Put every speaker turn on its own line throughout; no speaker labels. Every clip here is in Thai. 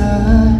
สิ่งที่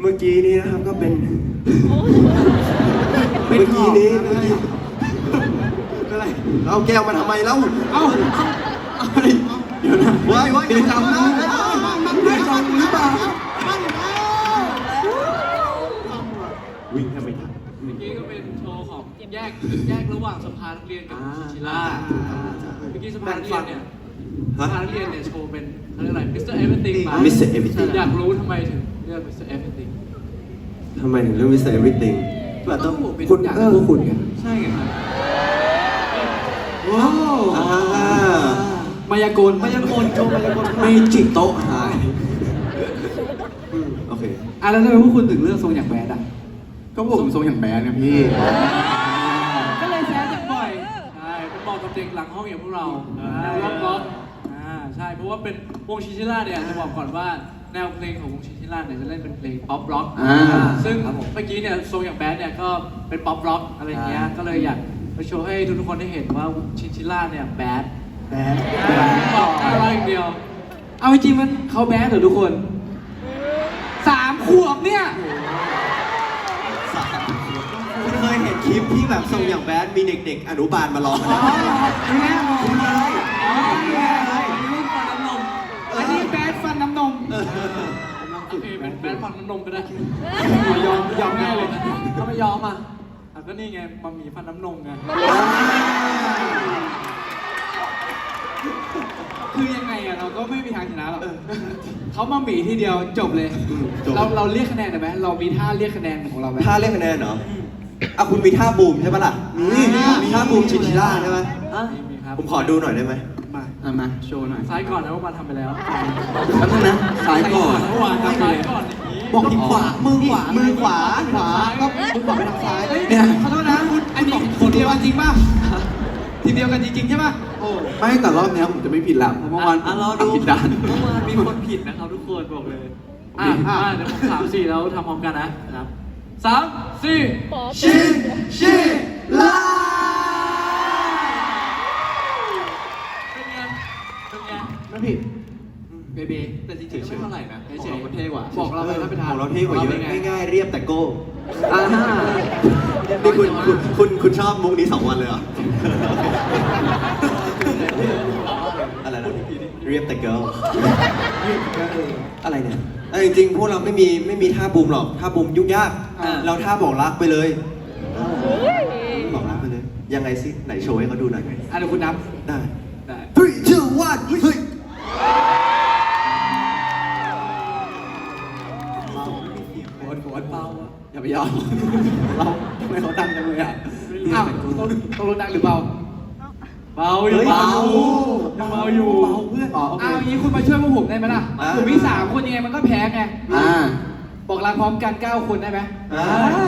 เมื่อกี้นี้นะครับก็เป็น เมื่อกี้นี้เมื่อกี้
อะไร
เอาแก้วมาทำไมเล่า
เอ้าอะไรเดี๋ยวนะ
ว้ายว้าย
เดี๋ยวจำนะเดี๋ยวจำหรือเปล่า
วิ่งแทบไม่ทัน
เมื่อกี้ก็เป็นโชว์ของแยกแยกระหว่างสภานักเรียนกับชิล่าเมื่อกี้สภานักเรียนเนี่ยสภานักเรียนเนี่ยโชว์เป็นเขาเรียกอะไร Mr. Everything มา
Mr. Everything
อยากรู้ทำไมถึงเลือก Mr. Everything
ทำไมถึงเรื่อง Mr. Everything
ก็ต้องเป็น
คุณ
อย่าง
เออ
พวกคุณไง ใช่ไงครับ
ว้าว
อ่ามา
ยากลมายากลโชว์มายากล
ไม่จิกโต๊ะหายอืมโอเค
อะแล้วทำไมพวกคุณถึงเลือกทรงอย่างแบดอะก็ผมทรงอย่างแบดนะพี่
ก็เลยแซวจากบ่อยใช่เป็นบอกกับเด็กหลังห้องอย่างพวกเราแนวร็อกร็อกอ่าใช่เพราะว่าเป็นวงชิชิล่าเนี่ยจะบอกก่อนว่า แนวเพลงของวงชิชิล่าเนี่ยจะเล่นเป็นเพลงป๊อปร็อก
อ่า
ซึ่งเมื่อกี้เนี่ยทรงอย่างแบดเนี่ยก็เป็นป๊อปร็อกอะไรอย่างเงี้ย ก็เลยอยากมาโชว์ให้ทุกๆคนได้เห็นว่าชิชิล่าเนี่ยแบด
แบด
บอกน่ารักอย่างเดียว
เอาจริงๆมันเขาแบดเหรอทุกคนสามค
ขวบเนี่ย
คุณเคยเห็นคลิปที่แบบส่งอย่างแบดมีเด็กๆ อนุบาลมาร้องกันไหม
ดูแลมอง
คุณเลย
รุ่นฟันน้ำนม อันนี้แบด ฟันน้ำนม
เออ
โอเคเป็นแบดฟันน้ำนมก็ได้ยอมยอมง่ายเลยถ้าไม่ยอมอะอะก็นี่ไงมามีฟันน้ำนมไงคือยังไงอะเราก็ไม่มีทางชนะหรอกเขามาหมีทีเดียวจบเลย
จบ
เราเราเรียกคะแนนได้ไหมเรามีท่าเรียกคะแนนของเราไหม
ท่าเล่นคะแนนเหรออะคุณมีท่าบูมใช่ปะล่ะนี่มีท่าบูมชินชิล่าใช่ไหม
มีมีครับ
ผมขอดูหน่อยได้ไหม
มา
อะมาโชว์หน่อย
ซ้ายก่อนนะว่ามาทำไปแล้ว
แป๊บนึงนะซ้ายก่อน
เมื่อวานทำซ้ายก่อนอย่างนี้
บอกทีขวา มือขวา มือขวา ขวา ก็
คุณบอกไปทางซ้าย
เนี่ย
ขอโทษนะคุณอันนี้ทีมเดียวกันจริงป่ะ ทีมเดียวกันจริงๆใช่ป่ะ โอ้
ไม่แต่รอบเนี้ยผมจะไม่ผิดแล้วเพราะเมื่อวาน
อะเรา
ตั
ดู
ดผิดด้าน
เมื่อวานมีคนผิดนะครับทุกคนบอกเลย
อะอะเดี๋ยวผมสามสี่แล้วทำพร้อมกันนะนะครับสามสี่
ชินชิล่า
ไงไม่
ผิด
เบเบ
แต่จริงๆไม่เท่าไหร่นะ
เฉย
ของเรามันเท่กว่า
บอกเราไปถ้าไปทาน
ของเราเท่กว่าเยอะ
ป็นไง
ง่ายๆเรียบแต่โก้
อ่า
นี่คุณคุณคุณคุณชอบมุกนี้สองวันเลยเหรออะไรนะเรียบแต่เกิลอะไรเนี่ยเออจริงๆพวกเราไม่มีไม่มีท่าบูมหรอกท่าบูมยุ่งยากเราท่าบอกรักไปเลยบอกรักไปเลยยังไงสิไหนโชว์ให้เขาดูหน่อย
อะเดี๋ยวคุณนับ
ได้
อะอย่าไปยอม เราทำไมเขาดังจังเลยอะ
อ้าวตกตกลงดังหรือเบา เบาอยู่
เฮ้ย
เบา
เบา
ยังเบาอยู่
เบาเพื่อนอ๋อโอเค
อ้าวอย่างนี้คุณมาช่วยพวกผมได้ไหมล่ะ
อ่า
ผมมีสามคนยังไงมันก็แพ้ไง
อ่า
บอกลาพร้อมกันเก้าคนได้ไหม
ได้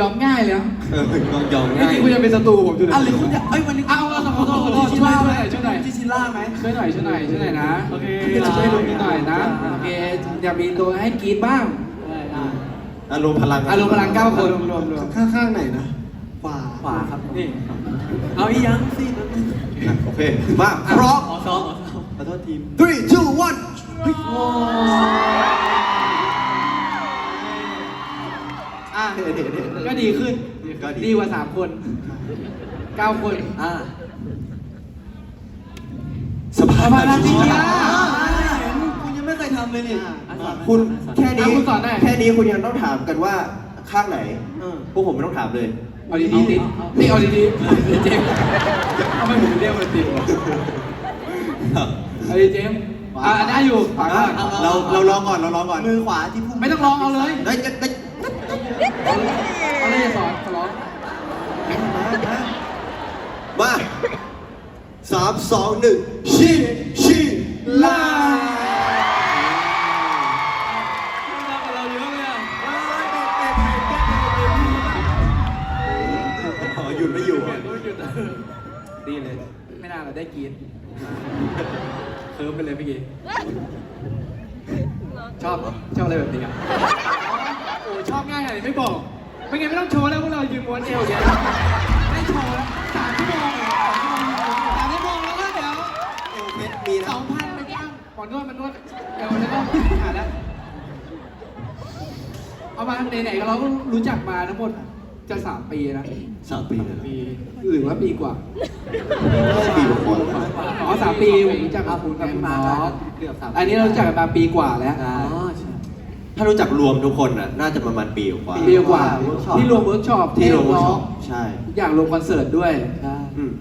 ยอมง่ายเลยนะ
เออยอมยอม
ไม่
ง่าย
จริงคุณจะเป็นศัตรูผมอยู่เลย
อะหรือคุณจะเอ้ยวันนี้
เอาเอาขอโทษขอโทษช่วยหน่อยช่วยหน่อย
ชิชิล่าไหม
ช่วยหน่อยช่วยหน่อยช่วยหน่อยนะ
โอเค
ช่วยลุงนิดหน่อยนะโอเคอยากมีตัวให้กรีดบ้าง
อารมณ์พลัง
อารมณ์พลังเก้าคน
รวมรวม
ข้างข้างไหนนะ
ขวา
ขวาครับนี่เอาอีกยังสิแป๊บนึง
อะโอเคมาพร้อม
ขอซ้อมขอซ้อม
ขอโทษทีม
three two one
อะ
เท่เท่เท่
ก็ดีขึ้น
ก็ดี
ดีกว่าสามคนเก้าคน
อ่า
สบาย
สบายจริงๆอะ
คุณยังไม่เคยทำเลยนี่
คุณแค่นี้
เอาคุณสอนหน่อย
แค่ นี้คุณยังต้องถามกันว่าข้างไหน
เออ
พวกผมไม่ต้องถามเลย
เอาดีๆติดนี่เอาดีๆเจมส์ทำไมผมเรียกมันติดวะเอาดีเจมส์อะได้อยู่ฝากก่อน
เราเราลองก่อนเราลองก่อน
มือขวาที่พุ่ง
ไม่ต้องร้องเอาเลย
ได้ได้ได้
เอาเลยอย่าสอนขอร้อง
มาสามสองหนึ่งชิชิลา
เรา
ดีเลย
ไม่น่าเราได้กรีดเคิร์ฟไปเลยเมื่อกี้ชอบเหรอชอบอะไรแบบนี้อะโอ้ชอบง่ายขนาดนี้ไม่บอกไม่งั้นไม่ต้องโชว์แล้วพวกเรายืนม้วนเอวอย่างเงี้ยไม่โชว์แล้วสามชั่วโมงเลยสามชั่วโมงแล้วก็เดี๋ยว
เอวเพชรมี
ส
นะ
องพันไปจ้างหมอนวดมันนวดเอวแล้วก็หาแล้วเอามาไหนๆก็เราก็รู้จักมาทั้งหมด จะสามปีนะ
สามปีเลย
ปีหรือว่าปีกว่า
ปีกว่า
อ๋อสามปีผมรู้จักกับคุณกับคุณมอส
เกือบสาม
อันนี้เรารู้จักกันมาปีกว่าแล้ว
ใช่
ถ้ารู้จักรวมทุกคนน่ะน่าจะประมาณปีกว่า
ปีกว่า
เวิร์กช็อป
ที่รวมเวิร์กช็อป
ที่โรง
ร้
ช็
อ
องปใช่
ทุกอย่างรวมคอนเสิร์ตด้วย
ใช่
อืม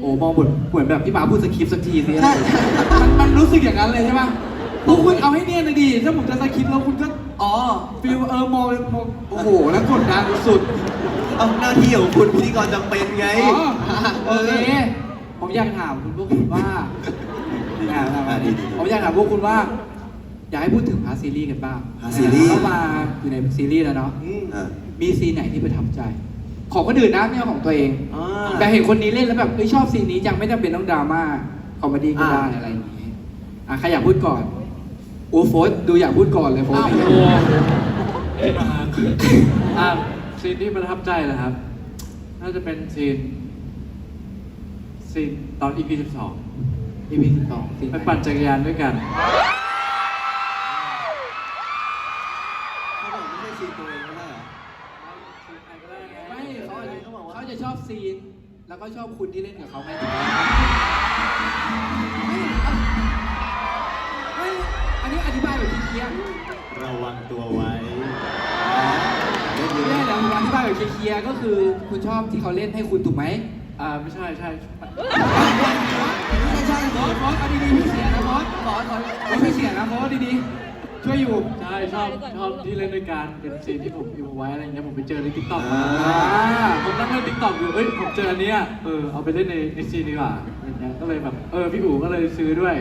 โอ้มองเหมือนเหมือนแบบพี่หมาพูดสคริปต์สักทีสิมันมันรู้สึกอย่างนั้นเลยใช่ปะ พวกคุณเอาให้เนียนเลยดีถ้าผมจะสคริปต์แล้วคุณก็
อ๋อ
ฟิลเออมองมองโอ้โหแล้วกดดันสุด
เอาหน้าที่ของคุณพิธีกรจำเป็นไง
อ๋อโอเคผมอยากถามคุณพวกคุณว่า
อ่าดีๆ
ผมอยากถามพวกคุณว่า อยากให้พูดถึงพาร์ทซีรีส์กันบ้าง
พาร์ทซีรีส์
เข้ามาอยู่ในซีรีส์แล้วเนาะ
อ่า
มีซีนไหนที่ประทับใจ ของคนอื่นนะไม่ใช่ของตัวเอง
อ่า
แต่เห็นคนนี้เล่นแล้วแบบเอ้ยชอบซีนนี้จังไม่จำเป็นต้องดราม่าคอมเมดี้ก็ได้
อ่า
อะไรอย่างนี้อะใครอยากพูดก่อนโอ้โฟสดูอยากพูดก่อนเลยโฟส
อ้าว
เนี่ย
โอ้
อะซีนที่ประทับใจเหรอครับ น่าจะเป็นซีน ซีนตอน EP 12
อีพีสิบสองซีน
ไปปั่นจักรยานด้วยกัน
ซีนตัวเองไม่ได้เหรอ
ใครก็ได้ไง
ไม่เขาอาจจะเขาจะชอบซีน แล้วก็ชอบคุณที่เล่นกับเขาไงไม่ อันนี้อธิบายแบบเคลียร์
ระวังตัวไว้
ๆไม่ได้แล้วอธิบายแบบเคลียร์ๆก็คือคุณชอบที่เขาเล่นให้คุณถูกไหม
อ่าไม่ใช่ใช่
ไม่ใช่บอสบอสเอาดีๆไม่เสียนะบอสบอสบอสบอสไม่เสียนะบอสดีๆช่วยอยู่
ใช่ชอบชอบที่เล่นด้วยกันเป็นซีนที่ผมอิวไว้อะไรเงี้ยผมไปเจอในทิกตอกมา
อ่า
ผมนั่งเล่นทิกตอกอยู่เอ้ยผมเจออันเนี้ยเออเอาไปเล่นในในซีนดีกว่าอะไรเงี้ยก็เลยแบบเออพี่อู๋ก็เลยซื้อด้วย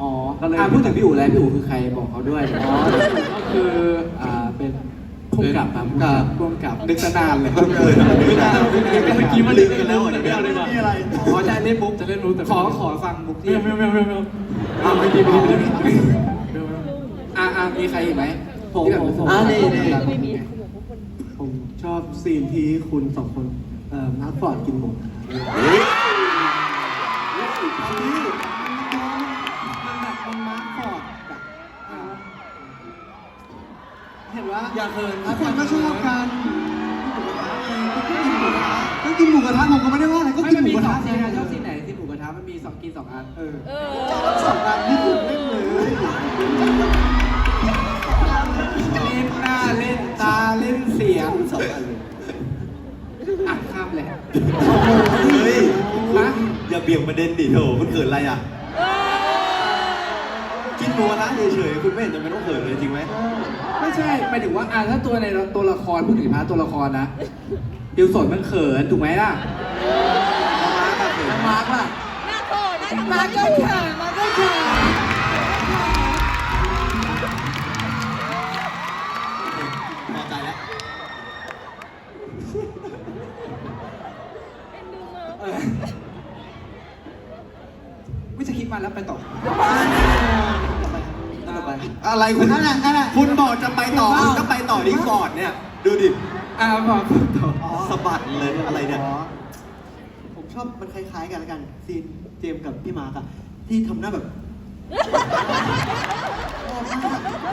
อ๋อ
ก็เลย
อะพูดถึงพี่อู๋แล้วพี่อู๋คือใครบอกเขาด้วย
อ๋อก็คืออ่าเป็นผู้กำกับครับ
กับ
ผู้กำกับ
นึกซะนานเลย
เออนึกนาน
เมื่อกี้มัน
ลื
ลื
ม
ม
ไป
ไป
แล้
แล้วว
เดี๋
เดี๋
ย
ยวว
ไม่
ไม่
เอา
เอา
ดี
ดี
ก
ก
ว่า
ว่า
ขอจะเล่นมุก
จะเล่นรู้แต่
ขอขอฟังมุกที่
ไม่เอาไม่เอาไม่เอาไม่เอาอ่าไม่ดีไม่ดีไม่ดีไม่ดี
อะอะมีใครอีกไหม
ผม
ที่แบบ
ผมผม
อ่านี่นี่
ผมชอบซีนที่คุณสองคนเอ่อมาร์คฟอร์ดกินหมู
เฮ้ย
มันแบบมันมาร์คฟอร์ดแบบอ่าเห็นว่า
อย่าเขิน
ทุกคนก็ชอบกันก็กินหมูกระทะผมก็ไม่ได้ว่าอะไรก็
ไม่
กิน
มัน
หมู
มี
กระ
สอ
ทะ
งซีนนะชอบซีนไหนซีนหมูกระทะมันมีสองกินสองอัน
เออสองอันที่ผมเล่นเลย
เล่นหน้าเล่นตาเล่นเสียง
สองอันเลย
อะข้ามเลย
เฮ้ย
ฮะ
อย่าเบี่ยงประเด็นดิโถคุณเขินอะไรอะ กินหมูกระทะเฉยๆคุณไม่เห็นจำเป็นต้องเขินเลยจริงไหม
ไม่ใช่หมายถึงว่าอะถ้าตัวในตัวละครพูดถึงพาร์ทตัวละครนะดิวสดมันเขินถูกไหมล่ะแล้วมาร์คล่ะ
มาก็เขินมาก็เขิน
อะ
ไร
คุณ
นั่นแหละนั่นแหละ
คุณบอกจะไปต่อคุณก็ไปต่อดีฟอร์ดเนี่ย ดูดิ
อะบอกต่อ
สะบัดเลยอะไรเนี่ย
ผมชอบมันคล้ายๆกันแล้วกัน ซีนเจมส์กับพี่มาร์กอะที่ทำหน้าแบบ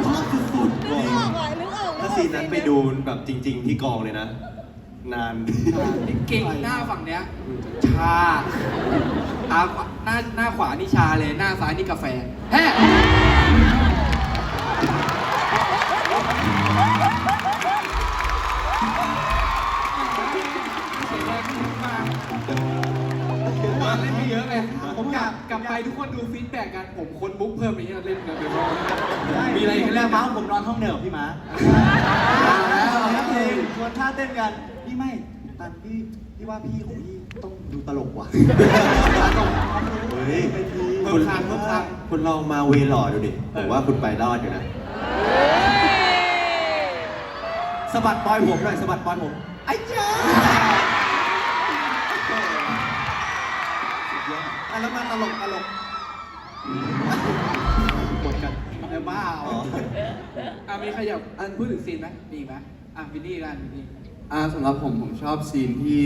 ชอบสุดๆ
นึกออกอะนึกออก
ถ้าซีนนั้นไปดูแบบจริง ๆ ที่กองเลยนะ นาน
เก่งหน้าฝั่งเนี้ย ชาตาขวาหน้าหน้าขวานี่ชาเลย หน้าซ้ายนี่กาแฟแฮ่ม กลับกลับไปทุกคนดูฟีดแบ็กกันผมค้นบุ๊กเพิ่มอีกที่เราเล่นกันไปบ้างมีอะไรกัน
แล้
แล้วว
มา
มั้ง
ผมนอนห้องเดียวกับพี่มาร์ค
แล้วเพลง
ชวนท่าเต้นกันพี่ไม่ตันพี่พี่ว่าพี่ของพี่ต้องดูตลกว่ะ
เฮ้ย
ไปที
เพิ่
คุ
ม
ณ
คางเพิ่มคาง
คุณลองมาเวหล่อดูดิผมว่าคุณไปรอดอยู่นะสะบัดปลอยผมหน่อยสะบัดปลอยผมไอ้เจ้า อะแล้วมาตลกตลก
หมดกันแล้วบ้า
อ๋อ
อะมีใครอยากอันพูดถึงซีนไหมมีอีกไหมอะวินนี่กันวินนี่
อ่าสำหรับผมผมชอบซีนที่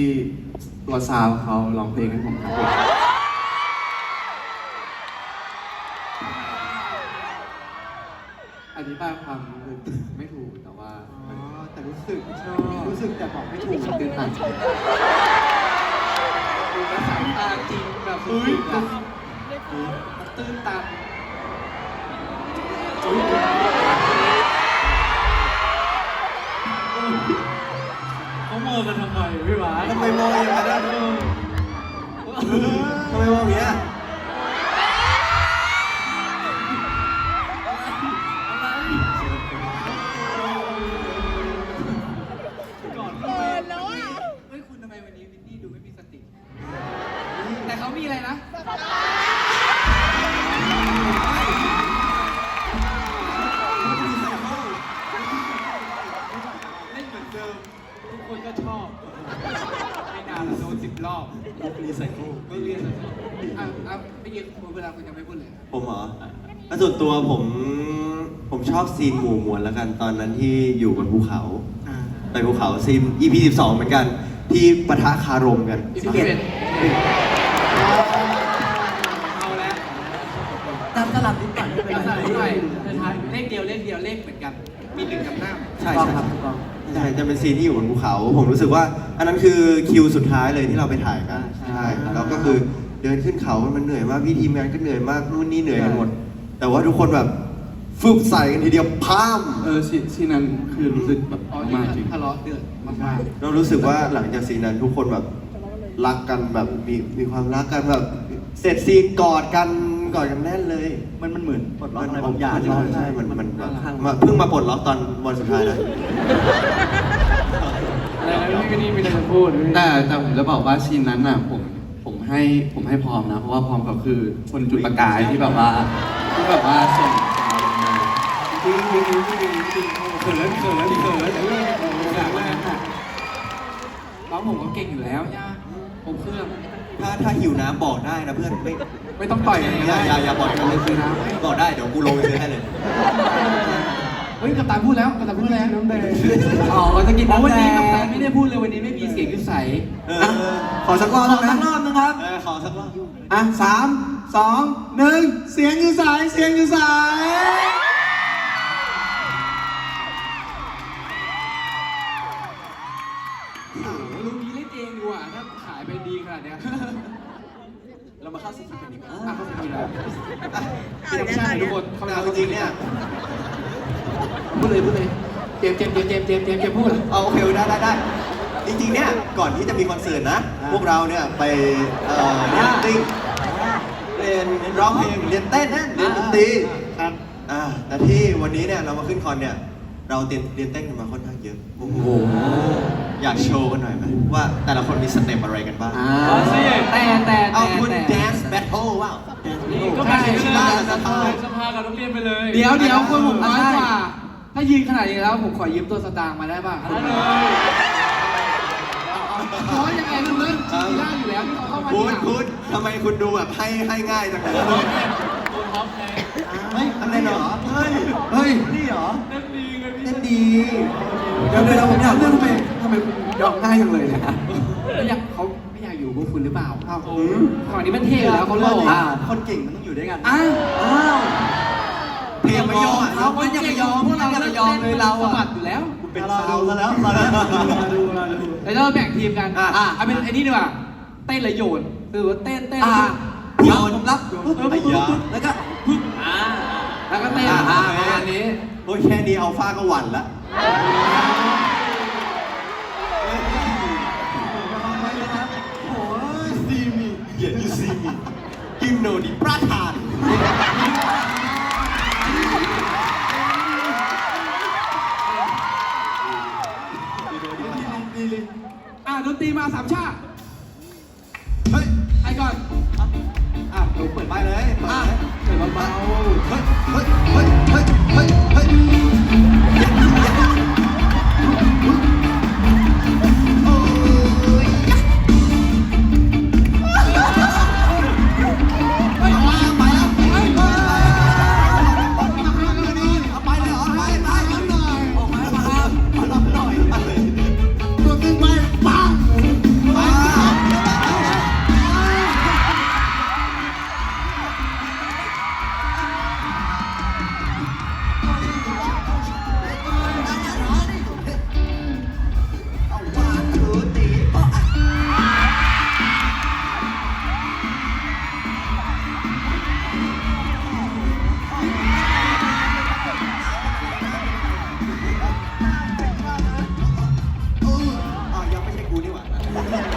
ตัวซาวเขาร้องเพลงให้ผมครับอธิบายความรู้สึกไม่ถูกแต่ว่า
อ๋อ
มัน
แต่รู้สึกชอบรู้สึกแต่บอกไม่ถูก
ตื่นตัน
ดูแล้วสายตาจริงแบบสุดๆอะมันตื้นตัน
เขามองกันทำไมพี่หวาน
ทำไมมองอย่างนั้นอะทำไมมองอย่างเงี้ย ผมเหรอถ้าส่วนตัวผมผมชอบซีนหมู่มวลแล้วกันตอนนั้นที่อยู่บนภูเขา
อ่า
ไปภูเขาซีน EP 12 เหมือนกัน ที่ปะทะคารมกัน
อีพีเอ็ดเอาแล้ว
ตามตลับนิดหน่อยไม่เป็น
กำ
ไร
ลังหน่อยท้ายเลขเดียวเลขเดียวเลขเหมือนกัน
มีหนึ่งจำหน้า
ใช่
ต้อง
ใช่
ครับถูกต้อง
ใช่จะเป็นซีนที่อยู่บนภูเขา ผมรู้สึกว่า อันนั้นคือคิวสุดท้ายเลยที่เราไปถ่ายกันใช่แล้วก็คือ เดินขึ้นเขามันเหนื่อยมากพี่ทีมงานก็เหนื่อยมากนู่นนี่เหนื่อยกันหมด แต่ว่าทุกคนแบบฟึบใส่กันทีเดียวพาม
เออซีซีนนั้นคือรู้สึกแบบ
อ๋อ
มากจริง
ทะเลาะเดือดมาก
เรารู้สึกว่าหลังจากซีนนั้นทุกคนแบบรักกันแบบมีมีความรักกันแบบเสร็จซีนกอดกันกอดกันแน่นเลย
มันมันเหมือนปลดล็อกอะไรบางอย่าง
ใช่ใช่มันมันแบบมาเพิ่งมาปลดล็อกตอนวันสุดท้ายนะ
อะไรนะพี่ก็นี่มีอะไรจะพูด
แต่แต่ผมจะบอกว่าซีนนั้นน่ะผมผม ให้ผมให้พร้อมนะ เพราะว่าพร้อมเขาคือคนจุดประกายที่แบบว่าที่แบบว่าส่งเราลงมา
จริงจริงจริงจริงจริงเขินเขินเขินแต่เรื่องแบบว่า
น้องผมก็เก่งอยู่แล้วย่าผมเครื่อง
ถ้าถ้าหิวน้ำบอกได้นะเพื่อนไม่
ไม่ต้องต่อยกัน
อย่าอย่าอย่าบอกกันเลย
คือนะ
บอกได้เดี๋ยวกูลงไปซื้อให้เลย
เฮ้ยกัปตันพูดแล้วกัปตันพูดแล้วน้ำแดง
อ๋อจะกิน
อ๋อ
น้ำ
วัน
แด
นี้
ง
กัปตันไม่ได้พูดเลยวันนี้ไม่มีเสียงยุใส
เออ
ขอสักรอบสักรอบนึงครับ
เออขอสักรอบ
อะสามสองหนึ่งเสียงอยู่สายเสียงอยู่สาย
โอ้โหลุงนี้เล่นเองดีกว่าถ้าขายไปดีขนาดเนี้ย
เรามาเข้าซีนกันดีกว่า
อะเขาเป็นแล้ว
เอา
พี่
เนี่
น้ำ
ย
ชา
เอา
ติทุ
เนี่
ก
ย
คนเข้าไป
เอา
เอา
จริงๆเนี่ย
พูดเลยพูดเลยเจมส์เจมส์เจมส์เจมส์เจมส์เจมส์เจมส์พูด
เอาโอเคได้ได้ได้จริงๆเนี่ยก่อนที่จะมีคอนเสิร์ตนะพวกเราเนี่ยไปเอ่อเรียนติ้งเรียนร้องเพลงเรียนเต้นเรียนดนตรีครับ อ่าแต่ที่วันนี้เนี่ยเรามาขึ้นคอนเนี่ยเราเรียนเรียนเต้นกันมาค่อนข้างเยอะโอ้โห อยากโชว์กันหน่อยไหมว่าแต่ละคนมีสเต็ปอะไรกันบ้าง
เอาสิแต่แต่
เอา
แต่
คุณ
แต่
dance battle ว้าว
นี่ก็แบ่งไปเลย
ใช่
สภาสภากับนักเรียนไปเลย
เดี๋ยวเดี๋ยวคนผมน้อยกว่า
ถ้ายืนขนาดนี้แล้วผมขอยืมตัวสตางค์มาได้ป่ะได้เลย
เพราะยังไงรู้เรื่อง
ครับ
จีน่าอยู่แล้วที่เขาเข้ามา
คุณ
ทีหลัง
คุณทำไมคุณดูแบบให้ให้ง่ายจังเลย
ตัวท็อปไง
เฮ้ยอะไรเหรอเฮ้ย
เฮ้ย
นี่เหรอ
เล่นดีไงพี่
เล่น ดี
เดี๋ยวเดี๋ยวผมอยากเรื่องทำไมทำไมคุณยอมง่ายจังเลยเนี่ย
ไม่อยากเขาไม่อยากอยู่พวกคุณหรือเปล่า
อ้าว
โอ้ยฝั่งนี้มันเท่อยู่แล้วเขาหล่ออะ
คนเก่งมันต้องอยู่ด้วยกัน
อ้าว
อ้าว
เพลงไม่ยอม
เขาก็ยังไม่ยอมพวกเราอย่าไปยอมเลยเรา
สะ
อะ
บัดอยู่แล้ว
เป็นซาวซะแล้วมาแล้ว
มาดูมาดู
แล้วเราแบ่งทีมกัน
อะ
อะเอาเป็นไอ้นี่ดีกว่าเต้นและโยนคือว่าเต้นเต้น
อ่า
โยน
ผมรับปุ๊บ
ไอ้ยา
แล้วก็
อ่า แล้วก็เต้น
อะ
อ่า
โอเค
ประมาณนี้
โอ้ยแค่นี้เอาฟ้าก็หวั่นละโอ้ยซีมีเย็นยูซีมีฮิมโนดิประธาน
อะดนตรีมาสามชาติ
เฮ้ย
ใครก่อน
อะเราเปิดไม้เลยเปิด
อะ
เลย
เบา
เฮ้ยเฮ้ยเฮ้ยเฮ้ยเฮ้ยเฮ้ย Thank you.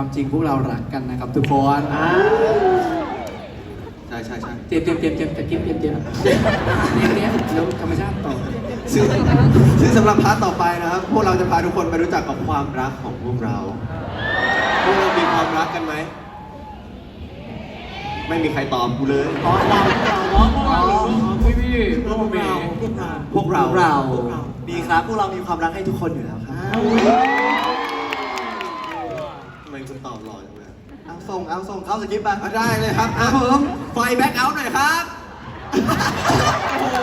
ค
วามจริงพวกเราหลักกันนะครับทุกคน
ใช่ใช่ใช่
เตรียเตรียเตรียเตรีมแต่เตรียมเตรียเตรียเตรียเตรียแล้วธรรมชาติต่อ
ซึ่งซึ่งสำหรับพาร์ทต่อไปนะครับ พวกเราจะพาทุกคนไปรู้จักกับความรักของพวกเรา พวกเรามีความรักกันไหม ไม่มีใครตอบกูเลย
อ๋อเราเวา
เราพี่พี่พวกเรา
พวกเรา
พวกเรา มีครับ พวกเรามีความรักให้ทุกคนอยู่แล้วครับ คุณตอบหล่อจังเลย
เอาส่งเอาส่งเข้าสกิปไป
เอได้เลยครับครับผมไฟแบ็กเอาท์หน่อยครับ โอ้